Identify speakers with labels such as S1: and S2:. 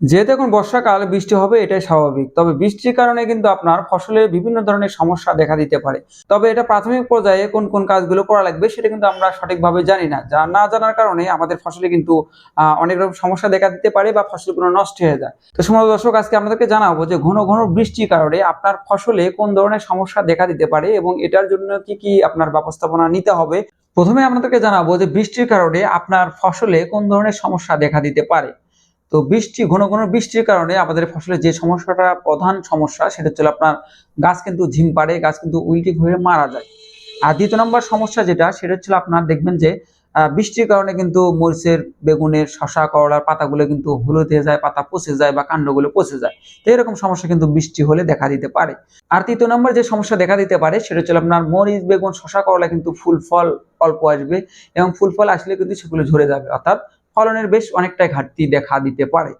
S1: যেহেতু এখন বর্ষাকাল, বৃষ্টি হবে, এটাই স্বাভাবিক। তবে বৃষ্টির কারণে কিন্তু আপনার ফসলের বিভিন্ন ধরনের সমস্যা দেখা দিতে পারে। তবে এটা প্রাথমিক পর্যায়ে কোন কোন কাজগুলো করা লাগবে সেটা কিন্তু আমরা সঠিকভাবে জানি না। যা না জানার কারণে আমাদের ফসলে কিন্তু অনেক রকম সমস্যা দেখা দিতে পারে বা ফসলগুলো নষ্ট হয়ে যায়। তো সময় দর্শক, আজকে আপনাদেরকে জানাব যে ঘন ঘন বৃষ্টির কারণে আপনার ফসলে কোন ধরনের সমস্যা দেখা দিতে পারে এবং এটার জন্য কি কি আপনার ব্যবস্থাপনা নিতে হবে। প্রথমে আপনাদেরকে জানাব যে বৃষ্টির কারণে আপনার ফসলে কোন ধরনের সমস্যা দেখা দিতে পারে। তো বৃষ্টি, ঘন ঘন বৃষ্টির কারণে আমাদের ফসলে যে সমস্যাটা প্রধান সমস্যা সেটা হচ্ছে আপনার গাছ কিন্তু ঝিম পাড়ে, গাছ কিন্তু উল্টি হয়ে মারা যায়। আর দ্বিতীয় নম্বর সমস্যা যেটা, সেটা হচ্ছে আপনার দেখবেন যে বৃষ্টির কারণে কিন্তু মরিচের, বেগুনের শশা করলার পাতাগুলো কিন্তু হলুদ হয়ে যায়, পাতা পচে যায় বা কাণ্ডগুলো পচে যায়। তো এরকম সমস্যা কিন্তু বৃষ্টি হলে দেখা দিতে পারে। আর তৃতীয় নম্বর যে সমস্যা দেখা দিতে পারে, সেটা হচ্ছে আপনার মরিচ, বেগুন শশা করলা কিন্তু ফুল ফল, অল্প আসবে এবং ফুল ফল আসলে কিন্তু সেগুলো ঝরে যাবে। অর্থাৎ ফলনের বেশ অনেকটাই ঘাটতি দেখা দিতে পারে।